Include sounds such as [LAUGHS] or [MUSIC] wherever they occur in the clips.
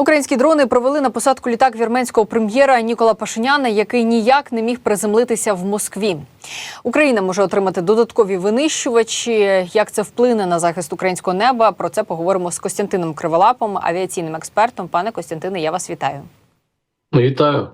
Українські дрони провели на посадку літак вірменського прем'єра Нікола Пашиняна, який ніяк не міг приземлитися в Москві. Україна може отримати додаткові винищувачі. Як це вплине на захист українського неба? Про це поговоримо з Костянтином Криволапом, авіаційним експертом. Пане Костянтине, я вас вітаю. Вітаю.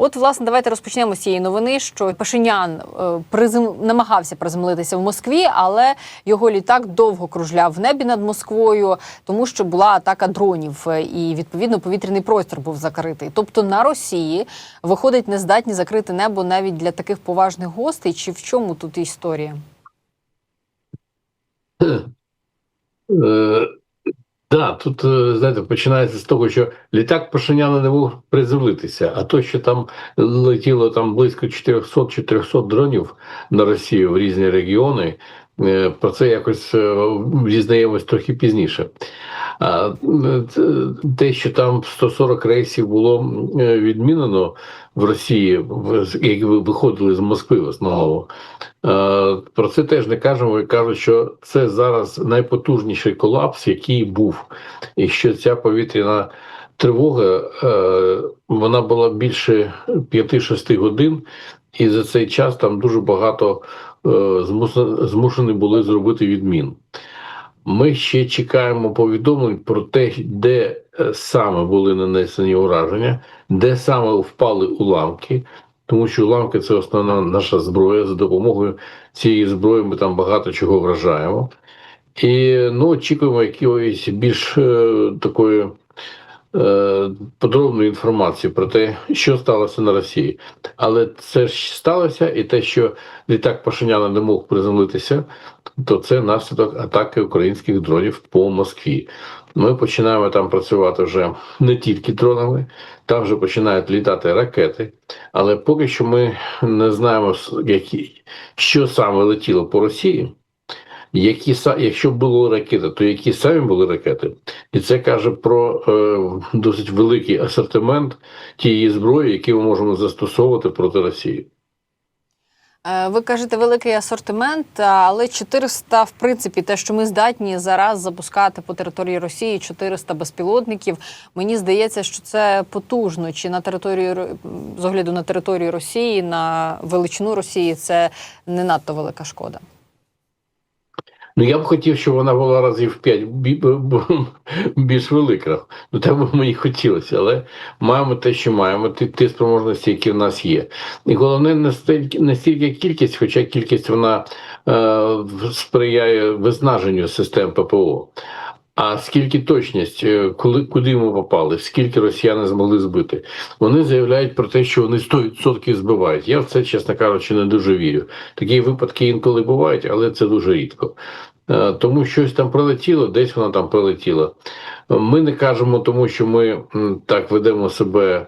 От, власне, давайте розпочнемо з цієї новини, що Пашинян е, призем... намагався приземлитися в Москві, але його літак довго кружляв в небі над Москвою, тому що була атака дронів, е, і відповідно повітряний простір був закритий. Тобто на Росії виходить не здатні закрити небо навіть для таких поважних гостей. Чи в чому тут історія? Да, тут, е, знаєте, починається з того, що літак Пашиняна не мог приземлитися, а то, що там летіло там близько 400-400 дронів на Росію в різні регіони, про це якось е, дізнаємось трохи пізніше. Е, те, що там 140 рейсів було е, відмінено в Росії, які виходили з Москви в основному. Е, Про це теж не кажемо і кажуть, що це зараз найпотужніший колапс, який був, і що ця повітряна тривога е, вона була більше 5-6 годин, і за цей час там дуже багато е, змушені були зробити відмін. Ми ще чекаємо повідомлень про те, де е, саме були нанесені ураження, де саме впали уламки, тому що уламки це основна наша зброя. За допомогою цієї зброї ми там багато чого вражаємо. І ну, очікуємо якоїсь більш е, такої е, подробної інформації про те, що сталося на Росії. Але це ж сталося, і те, що літак Пашиняна не мог приземлитися, то це наслідок атаки українських дронів по Москві. Ми починаємо там працювати вже не тільки дронами, там вже починають літати ракети, але поки що ми не знаємо, які, що саме летіло по Росії. Які якщо було ракети, то які самі були ракети, і це каже про е, досить великий асортимент тієї зброї, які ми можемо застосовувати проти Росії. Е, Ви кажете великий асортимент, але 400, в принципі, те, що ми здатні зараз запускати по території Росії 400 безпілотників. Мені здається, що це потужно. Чи на території Ро- з огляду на територію Росії, на величину Росії, це не надто велика шкода. Ну я б хотів, щоб вона була разів в п'ять бі- б- б- більш велика. Ну так би мені хотілося, але маємо те, що маємо, ті, ті спроможності, які в нас є. І головне не стільки, не стільки кількість, хоча кількість вона е, сприяє виснаженню систем ППО. А скільки точність, е, коли куди ми попали, скільки росіяни змогли збити? Вони заявляють про те, що вони 100% збивають. Я в це, чесно кажучи, не дуже вірю. Такі випадки інколи бувають, але це дуже рідко. Е, Тому щось там прилетіло, десь воно там прилетіло. Ми не кажемо, тому що ми так ведемо себе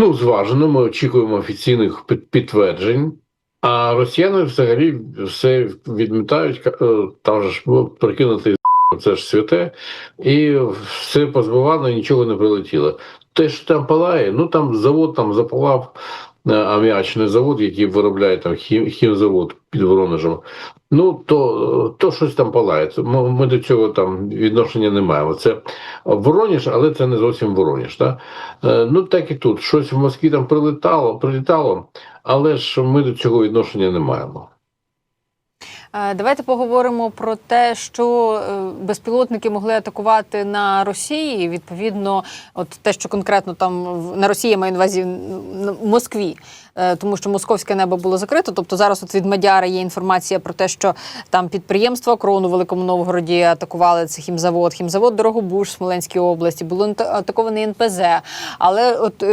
ну, зважено, ми очікуємо офіційних підтверджень. А росіяни взагалі все відмітають, е, там же ж прикинути це ж святе, і все позбивано, нічого не прилетіло. Те, що там палає, ну там завод там запалав аміачний завод, який виробляє там хім, хімзавод під Воронежем. Ну то, то щось там палає. Це Ми, до цього там відношення не маємо. Це Воронеж, але це не зовсім Воронеж. Так? Е, Ну так і тут щось в Москві там прилетало, прилітало, але ж ми до цього відношення не маємо. Е, Давайте поговоримо про те, що е, безпілотники могли атакувати на Росії. Відповідно, от те, що конкретно там на Росії я маю увазі в Москві, Е, тому що московське небо було закрито. Тобто зараз от від Мадяра є інформація про те, що там підприємства крону в Великому Новгороді атакували це хімзавод, хімзавод Дорогобуш Смоленській області, було атакований НПЗ. Але от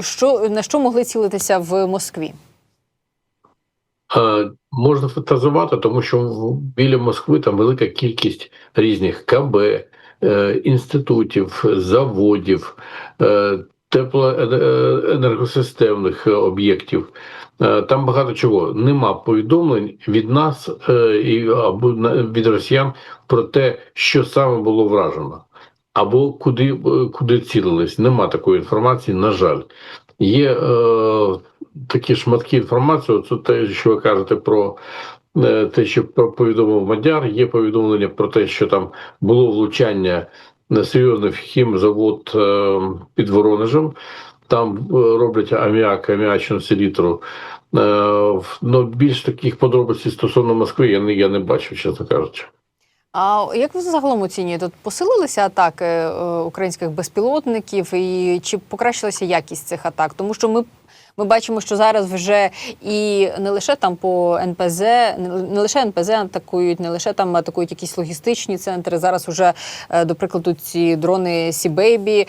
що на що могли цілитися в Москві? Можна фантазувати, тому що біля Москви там велика кількість різних КБ, е, інститутів, заводів, е, теплоенергосистемних е, об'єктів. Там багато чого. Нема повідомлень від нас і або від росіян про те, що саме було вражено, або куди, куди цілились. Нема такої інформації, на жаль. Є е, такі шматки інформації, це те, що ви кажете про е, те, що повідомив Мадяр, є повідомлення про те, що там було влучання на серйозний хімзавод е, під Воронежем. Там е, роблять аміак, аміачну селітру. Е, Ну, більш таких подробиць стосовно Москви я не, я не бачив, чесно кажучи. А як ви загалом оцінюєте? Посилилися атаки е, українських безпілотників, і чи покращилася якість цих атак? Тому що ми. Ми бачимо, що зараз вже і не лише там по НПЗ, не лише НПЗ атакують, не лише там атакують якісь логістичні центри. Зараз уже, е, до прикладу, ці дрони Сібейбі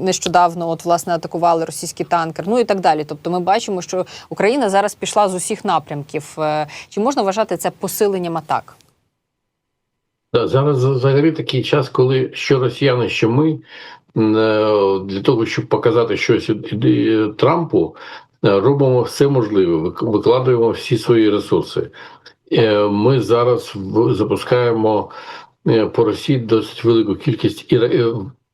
нещодавно от власне атакували російський танкер. Ну і так далі. Тобто, ми бачимо, що Україна зараз пішла з усіх напрямків. Е, Чи можна вважати це посиленням атак? Да, зараз взагалі такий час, коли що росіяни, що ми е, для того, щоб показати щось Трампу, е, робимо все можливе, вик- викладаємо всі свої ресурси. Е, Ми зараз запускаємо по Росії досить велику кількість і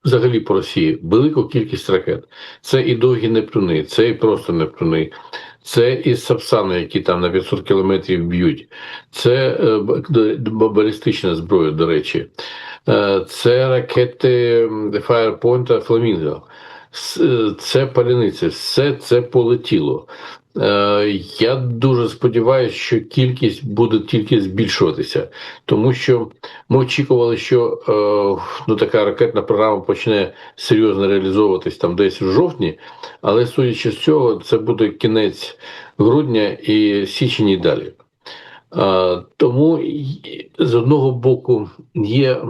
взагалі по Росії велику кількість ракет. Це і довгі Нептуни, це і просто Нептуни, це із Сапсани, які там на 500 кілометрів б'ють. Це е, балістична зброя, до речі. Е, Це ракети Firepoint та. Е, Це паляниця, все це полетіло. Е, Я дуже сподіваюся, що кількість буде тільки збільшуватися, тому що ми очікували, що е, ну, така ракетна програма почне серйозно реалізовуватись там десь в жовтні, але судячи з цього, це буде кінець грудня і січень і далі. Тому з одного боку є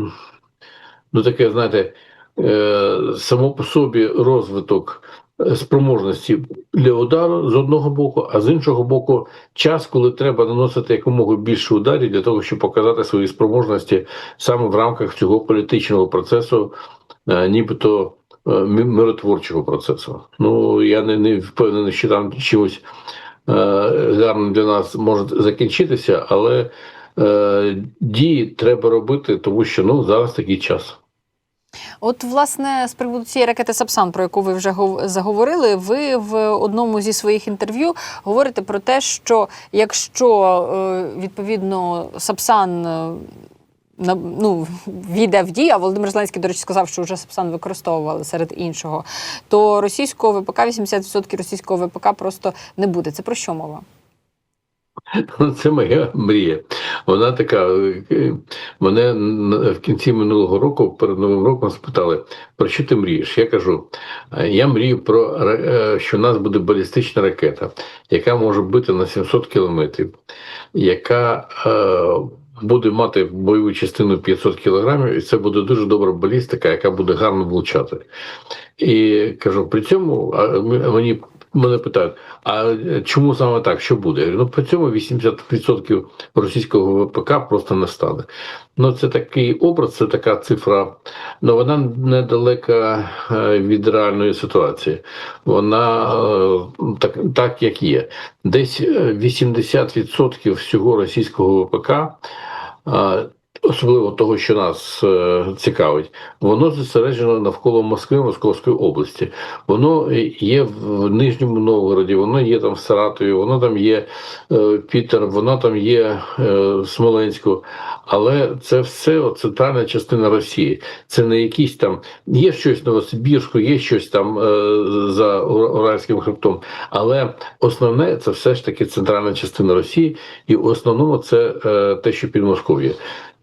ну таке, знаєте, е, само по собі розвиток е, спроможності для удару з одного боку, а з іншого боку, час, коли треба наносити якомога більше ударів для того, щоб показати свої спроможності саме в рамках цього політичного процесу, е, нібито е, миротворчого процесу. Ну я не, не впевнений, що там чимось е, гарним для нас може закінчитися, але дії треба робити, тому що ну зараз такий час. От, власне, з приводу цієї ракети Сапсан, про яку ви вже гов- заговорили, ви в одному зі своїх інтерв'ю говорите про те, що якщо е, відповідно Сапсан. е, Ну, війде в дію, а Володимир Зеленський, до речі, сказав, що вже Сапсан використовували серед іншого, то російського ВПК, 80% російського ВПК просто не буде. Це про що мова? [LAUGHS] Ну, Це моя мрія. Вона така. е, Мене в кінці минулого року, перед новим роком, спитали, про що ти мрієш? Я кажу: «Е, я мрію про е, що у нас буде балістична ракета, яка може бити на 700 кілометрів, яка буде мати бойову частину 500 кілограмів, і це буде дуже добра балістика, яка буде гарно влучати. І кажу, при цьому мені. Мене питають, а чому саме так? Що буде? Я говорю, ну при цьому 80% російського ВПК просто не стане. Ну це такий образ, це така цифра. Ну вона недалека е, від реальної ситуації. Вона е, так, так як є. Десь е, 80% всього російського ВПК. Особливо того, що нас е, цікавить, воно зосереджено навколо Москви, Московської області. Воно є в Нижньому Новгороді, воно є там в Саратові, воно там є е, Пітер, воно там є е, в Смоленську. Але це все центральна частина Росії. Це не якісь там є щось Новосибірську, є щось там е, за Ура- Уральським хребтом. Але основне це все ж таки центральна частина Росії, і в основному це е, те, що Підмосков'я.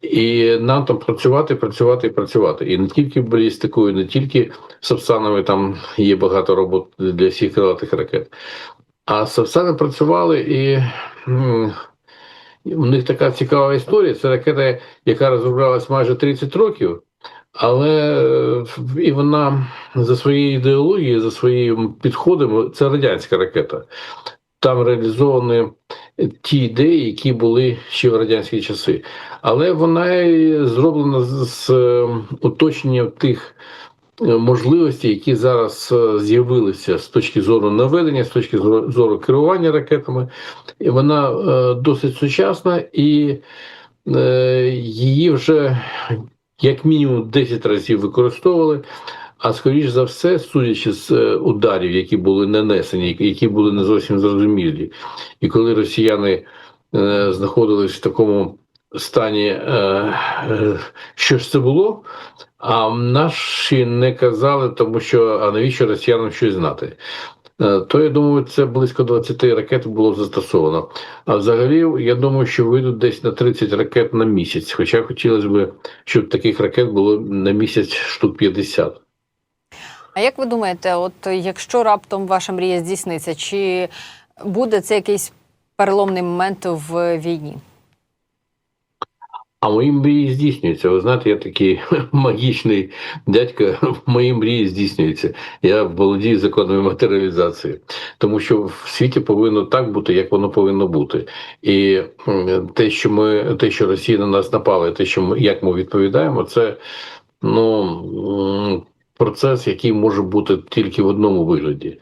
І нам там працювати, працювати і працювати. І не тільки балістикою, не тільки Сапсанами там є багато робот для всіх крилатих ракет. А Сапсани працювали і. У них така цікава історія. Це ракета, яка розроблялась майже 30 років, але е, і вона за своєю ідеологією, за своїм підходом, це радянська ракета. Там реалізовані ті ідеї, які були ще в радянські часи. Але вона зроблена з, з е, уточненням тих е, можливостей, які зараз е, з'явилися з точки зору наведення, з точки зору- керування ракетами. І вона е, досить сучасна, і її вже як мінімум 10 разів використовували. А скоріш за все, судячи з е, ударів, які були нанесені, які були не зовсім зрозумілі, і коли росіяни е, знаходились в такому стані, е, що ж це було, А наші не казали, тому що а навіщо росіянам щось знати? То я думаю, це близько 20 ракет було застосовано. А взагалі, я думаю, що вийдуть десь на 30 ракет на місяць. Хоча хотілося б, щоб таких ракет було на місяць штук 50. А як ви думаєте, от якщо раптом ваша мрія здійсниться, чи буде це якийсь переломний момент в війні? А мої мрії здійснюються. Ви знаєте, я такий [LAUGHS] магічний дядько, [LAUGHS] мої мрії здійснюються. Я володію законами матеріалізації, тому що в світі повинно так бути, як воно повинно бути. І те, що ми, те, що Росія на нас напала, те, що ми як ми відповідаємо, це ну процес, який може бути тільки в одному вигляді.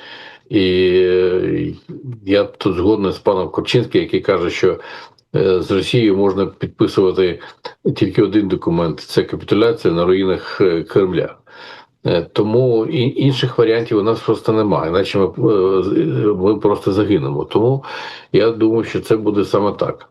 І е, я тут згодний з паном Корчинським, який каже, що е, з Росією можна підписувати тільки один документ це капітуляція на руїнах е, Кремля. Тому інших варіантів у нас просто немає, іначе ми, ми просто загинемо. Тому я думаю, що це буде саме так.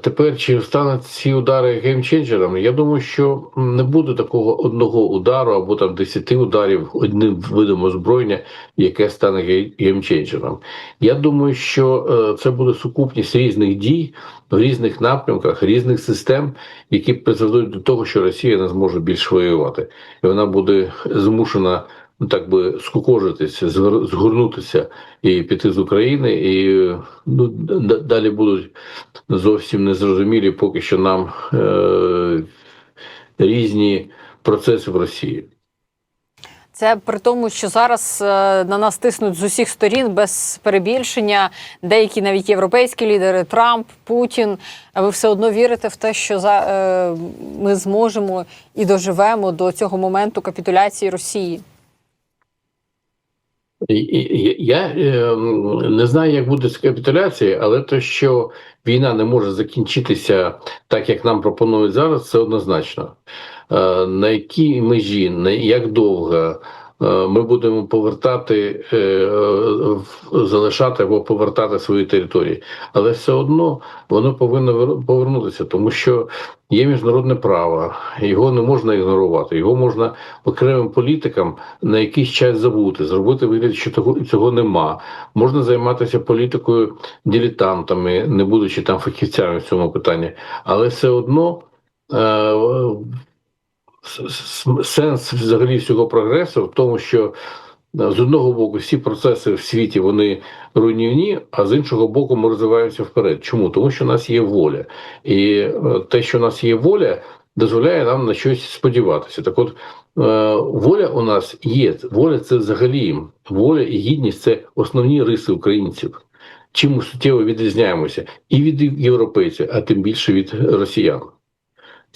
Тепер чи стануть ці удари геймченджерами? Я думаю, що не буде такого одного удару або там десяти ударів одним видом озброєння, яке стане гей- геймченджером. Я думаю, що е, це буде сукупність різних дій в різних напрямках, різних систем, які призведуть до того, що Росія не зможе більше воювати, і вона буде змушена. Ну, так би скукожитися, згорнутися і піти з України, і ну, далі будуть зовсім незрозумілі поки що нам е- різні процеси в Росії. Це при тому, що зараз е, на нас тиснуть з усіх сторін без перебільшення. Деякі навіть європейські лідери, Трамп, Путін. А ви все одно вірите в те, що за е, ми зможемо і доживемо до цього моменту капітуляції Росії? Я е, не знаю, як буде з капітуляцією, але те, що війна не може закінчитися так, як нам пропонують зараз, це однозначно. Е, На якій межі, як довго ми будемо повертати, е, е, залишати або повертати свої території, але все одно воно повинно вер- повернутися, тому що є міжнародне право, його не можна ігнорувати, його можна окремим політикам на якийсь час забути, зробити вигляд, що того цього нема. Можна займатися політикою дилетантами, не будучи там фахівцями в цьому питанні, але все одно. Сенс взагалі всього прогресу в тому, що е, з одного боку всі процеси в світі вони руйнівні, а з іншого боку, ми розвиваємося вперед. Чому? Тому що у нас є воля, і е, те, що у нас є воля, дозволяє нам на щось сподіватися. Так, от е, воля у нас є. Воля це взагалі воля і гідність це основні риси українців. Чим ми суттєво відрізняємося і від європейців, а тим більше від росіян.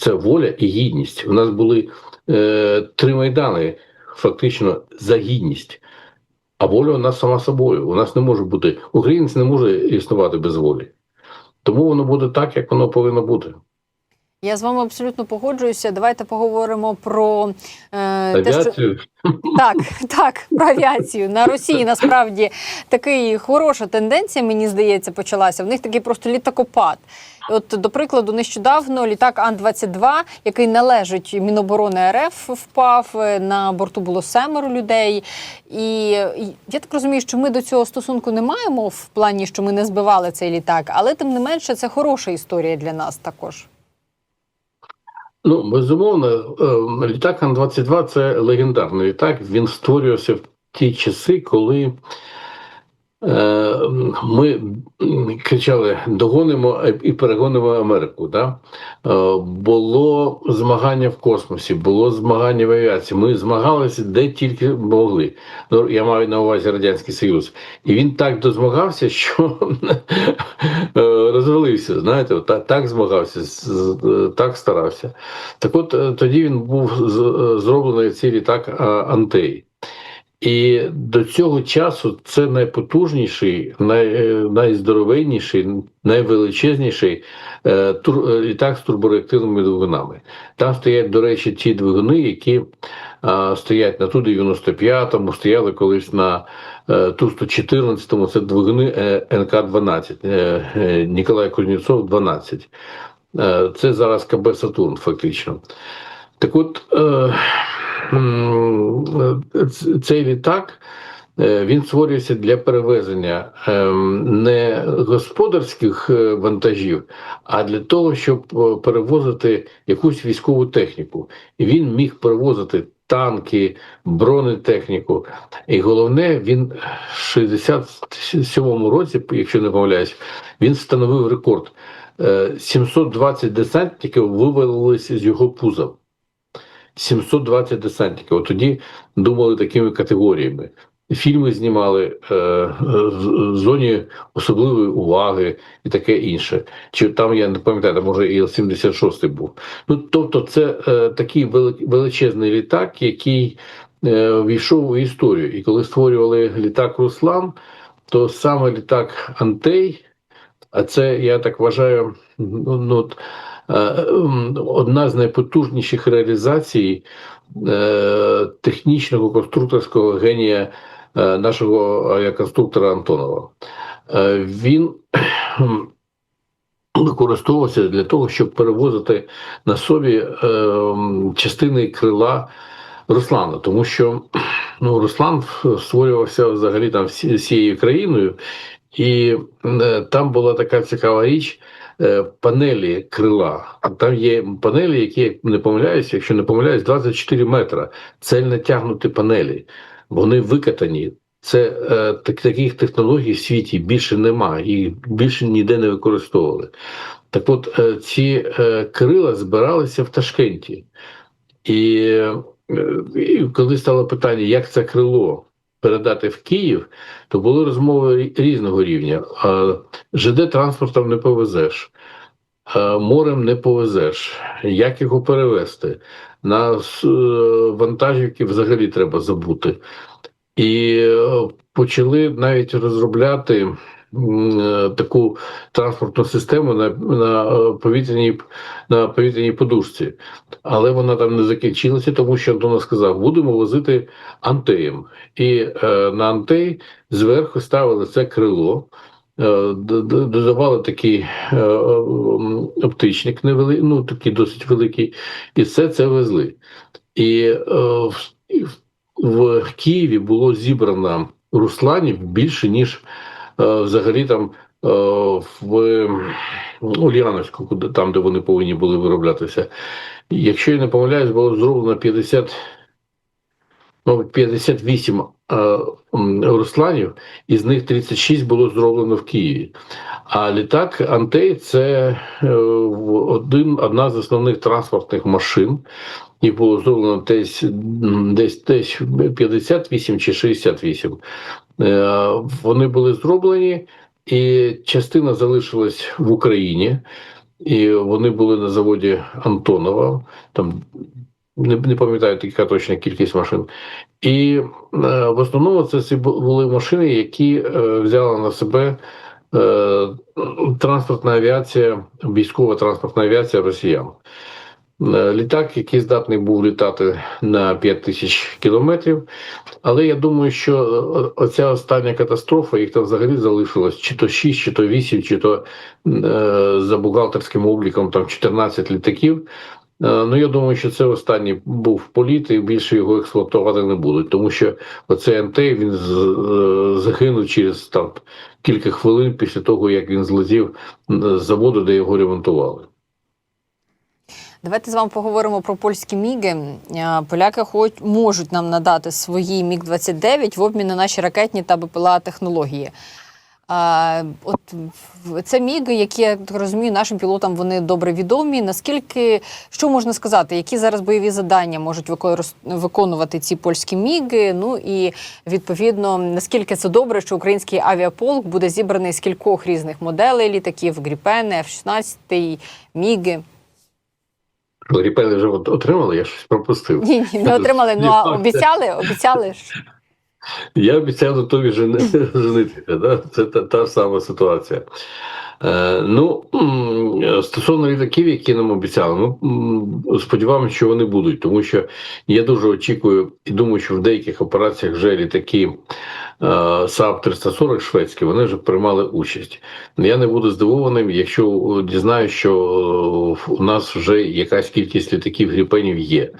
Це воля і гідність. У нас були е, три майдани фактично за гідність. А воля у нас сама собою. У нас не може бути. Українець не може існувати без волі. Тому воно буде так, як воно повинно бути. Я з вами абсолютно погоджуюся. Давайте поговоримо про е, те, що Авіацію Так, так, про авіацію на Росії насправді такий хороша тенденція, мені здається, почалася. В них такий просто літакопад. От, до прикладу, нещодавно літак Ан-22, який належить Міноборони РФ, впав. е, На борту було семеро людей. І я так розумію, що ми до цього стосунку не маємо в плані, що ми не збивали цей літак, але тим не менше це хороша історія для нас також. Ну, безумовно, е, літак Ан-22 це легендарний літак. Він створювався в ті часи, коли ми кричали догонимо і перегонимо Америку. Да? Е, Було змагання в космосі, було змагання в авіації. Ми змагалися де тільки могли. Ну, я маю на увазі Радянський Союз. І він так дозмагався, що е, розвалився. Знаєте, так, змагався, так старався. Так от е, тоді він був е, зроблений цей літак Антей. І до цього часу це найпотужніший, най, е, найздоровенніший, найвеличезніший е, тур, е, літак з турбореактивними двигунами. Там стоять, до речі, ті двигуни, які е, стоять на ту 95-му, стояли колись на е, Ту-114, це двигуни е, НК-12, е, Ніколай Кузнєцов 12. Е, Це зараз КБ Сатурн, фактично. Так от е, цей літак. е, Він створюється для перевезення ем, не господарських е, вантажів, а для того, щоб е, перевозити якусь військову техніку. І він міг перевозити танки, бронетехніку. І головне, він в 67-му році, якщо не помиляюсь, він встановив рекорд. Е, 720 десантників вивалилися з його пуза. 720 десантників. От тоді думали такими категоріями. Фільми знімали е, в зоні особливої уваги і таке інше. Чи там я не пам'ятаю, там, може і 76 був. Ну тобто, це е, такий величезний літак, який е, війшов у історію. І коли створювали літак Руслан, то саме літак Антей, а це я так вважаю, ну, ну, от, е, одна з найпотужніших реалізацій е, технічного конструкторського генія е, нашого авіаконструктора Антонова. Е, Він [CLEARS THROAT] використовувався для того, щоб перевозити на собі е, частини крила Руслана, тому що [CLEARS THROAT] ну, Руслан створювався взагалі там всією країною, і е, там була така цікава річ. Е, Панелі крила. А там є панелі, які як не помиляюсь, якщо не помиляюсь, 24 метра. Цельно тягнуті панелі. Вони викатані. Це е, так, таких технологій в світі більше немає, їх більше ніде не використовували. Так от е, ці крила збиралися в Ташкенті. І, і коли стало питання, як це крило передати в Київ, то були розмови різного рівня. ЖД транспортом не повезеш, морем не повезеш. Як його перевезти? На е, вантажівки взагалі треба забути. І е, почали навіть розробляти таку транспортну систему на, на е, повітряній на повітряній подушці. Але вона там не закінчилася, тому що Антона сказав: будемо возити антеєм. І е, на антей зверху ставили це крило. е, Додавали такий е, е, оптичник невели, ну такий досить великий, і все це везли. І е, в- Києві було зібрано русланів більше, ніж е, взагалі там е, в Ульяновську, куди там, де вони повинні були вироблятися. Якщо я не помиляюсь, було зроблено 50, мабуть, 58 е, русланів, із них 36 було зроблено в Києві. А літак Антей це е, один, одна з основних транспортних машин. Їх було зроблено десь, десь, десь 58 чи 68. Е, Вони були зроблені, і частина залишилась в Україні, і вони були на заводі Антонова. Там не, не пам'ятаю яка точна кількість машин. І е, в основному це були машини, які е, взяла на себе транспортна авіація, військова транспортна авіація росіян. Е, Літак, який здатний був літати на 5 тисяч кілометрів. Але я думаю, що е, оця остання катастрофа, їх там взагалі залишилось чи то 6, чи то 8, чи то е, за бухгалтерським обліком там 14 літаків. Е, Ну, я думаю, що це останній був політ, і більше його експлуатувати не будуть, тому що оцей антей він загинув через там кілька хвилин після того, як він злетів з заводу, де його ремонтували. Давайте з вами поговоримо про польські міги. Е, Поляки хоч можуть нам надати свої міг 29 в обмін на наші ракетні та БПЛА технології. А, от це міги, які я так розумію, нашим пілотам вони добре відомі. Наскільки що можна сказати, які зараз бойові завдання можуть виконувати ці польські міги? Ну і відповідно наскільки це добре, що український авіаполк буде зібраний з кількох різних моделей літаків: Гріпени, F-16, міги. Ріпели вже отримали, я щось пропустив. Ні, ні, не отримали. Ну а обіцяли, обіцяли ж. Я обіцяв готові жени- [LAUGHS] женитися. Да? Це та, та ж сама ситуація. Е, ну, стосовно літаків, які нам обіцяли, ну сподіваємося, що вони будуть, тому що я дуже очікую і думаю, що в деяких операціях вже літаки САП 340 шведські, вони вже приймали участь. Я не буду здивованим, якщо дізнаюся, що е, у нас вже якась кількість літаків гріпенів є.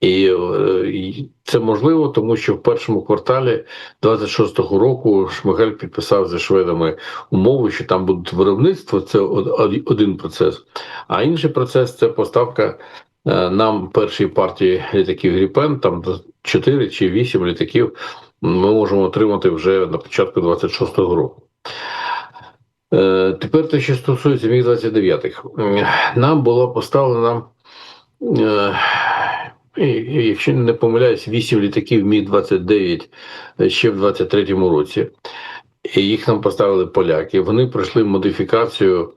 І е, це можливо, тому що в першому кварталі 26-го року Шмигаль підписав зі шведами умови, що там буде виробництво. Це од- од- один процес. А інший процес це поставка е, нам першої партії літаків Гріпен. Там 4 чи 8 літаків ми можемо отримати вже на початку 26-го року. Е, Тепер те, що стосується міг 29 х нам і- і, якщо не помиляюсь, 8 літаків Міг 29 ще в 23-му році. І їх нам поставили поляки. Вони пройшли модифікацію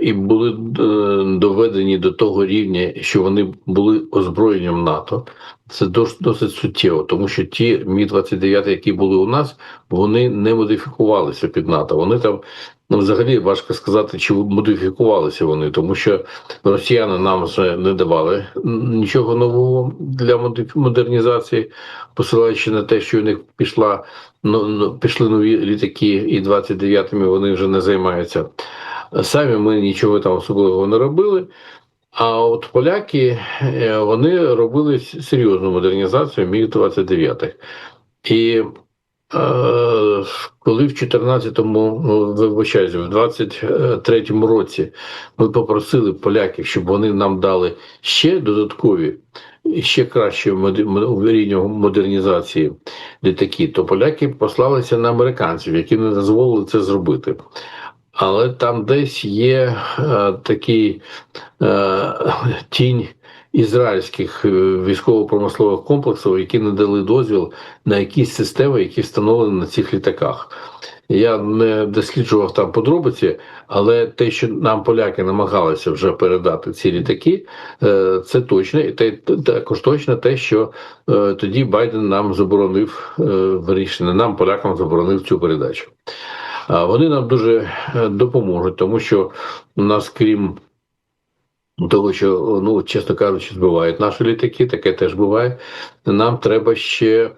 і були е, доведені до того рівня, що вони були озброєнням НАТО. Це дос- досить суттєво, тому що ті Мі 29 які були у нас, вони не модифікувалися під НАТО. Вони там ну, взагалі важко сказати, чи модифікувалися вони, тому що росіяни нам не давали нічого нового для модернізації, посилаючи на те, що у них пішла ну, ну, пішли нові літаки, і 29-ми вони вже не займаються. Самі ми нічого там особливого не робили. А от поляки е, вони робили серйозну модернізацію міг 29 І е, коли в 14-му, ну, вибачаюсь, в 23-му році ми попросили поляків, щоб вони нам дали ще додаткові, ще мо- рівня модернізації літаки, то поляки послалися на американців, які не дозволили це зробити. Але там десь є е, такий е, тінь ізраїльських е, військово-промислових комплексів, які не дали дозвіл на якісь системи, які встановлені на цих літаках. Я не досліджував там подробиці, але те, що нам поляки намагалися вже передати ці літаки, е, це точно, і те також точно те, що е, тоді Байден нам заборонив вирішення, нам, полякам, заборонив цю передачу. Вони нам дуже е, допоможуть, тому що у нас, крім того, що, ну, чесно кажучи, збивають наші літаки, таке теж буває. Нам треба ще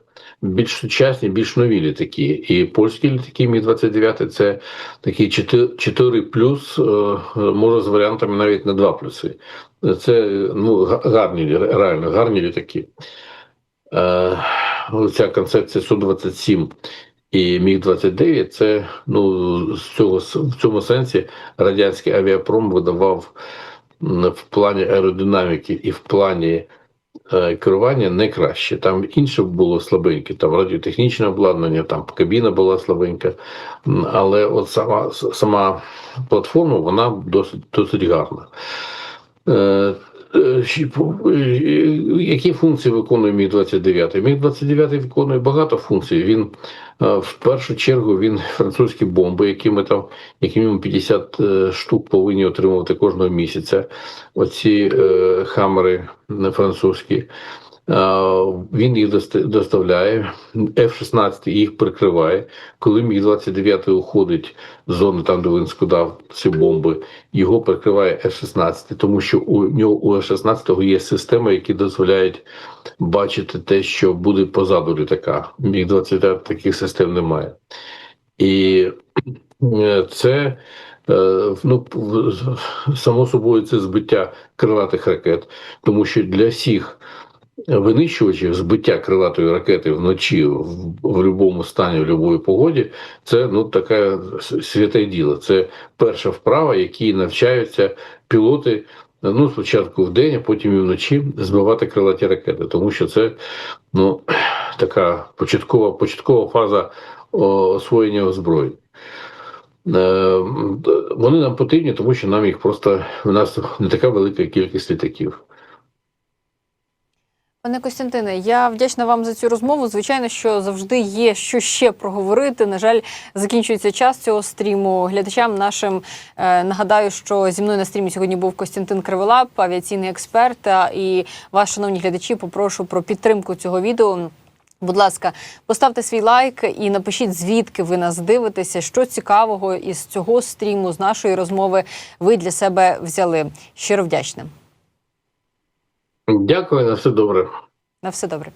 більш сучасні, більш нові літаки. І польські літаки Мі-29 це такі 4, 4 плюс, е, може з варіантами навіть на 2 плюси. Це ну, гарні, реально гарні літаки. Е, Ця концепція Су-27 і Міг-29 це ну, з цього, в цьому сенсі радянський авіапром видавав в плані аеродинаміки і в плані е, керування не краще. Там інше було слабеньке, там радіотехнічне обладнання, там кабіна була слабенька, але от сама, сама платформа вона досить, досить гарна. Е, Які функції виконує Міг 29? Міг 29 виконує багато функцій. Він е, в першу чергу він французькі бомби, які ми там як мінімум 50 е, штук повинні отримувати кожного місяця. Оці е, хамери французькі. Е, Він їх доста- доставляє, F-16 їх прикриває. Коли міг 29 уходить з зони, там де він скидав ці бомби, його прикриває F-16, тому що у нього у F-16 є системи, які дозволяють бачити те, що буде позаду літака. Міг 29 таких систем немає. І е, це е, ну, само собою це збиття крилатих ракет, тому що для всіх винищувачів збиття крилатої ракети вночі в, в будь-якому стані, в будь-якій погоді, це ну таке святе діло. Це перша вправа, якій навчаються пілоти. Ну, спочатку в день, а потім і вночі збивати крилаті ракети, тому що це ну, така початкова, початкова фаза освоєння озброєнь. Е, Вони нам потрібні, тому що нам їх просто у нас не така велика кількість літаків. Пане Костянтине, я вдячна вам за цю розмову. Звичайно, що завжди є що ще проговорити. На жаль, закінчується час цього стріму. Глядачам нашим е, нагадаю, що зі мною на стрімі сьогодні був Костянтин Криволап, авіаційний експерт. І вас, шановні глядачі, попрошу про підтримку цього відео. Будь ласка, поставте свій лайк і напишіть, звідки ви нас дивитеся, що цікавого із цього стріму, з нашої розмови ви для себе взяли. Щиро вдячна. Дякую, на все добре. На все добре.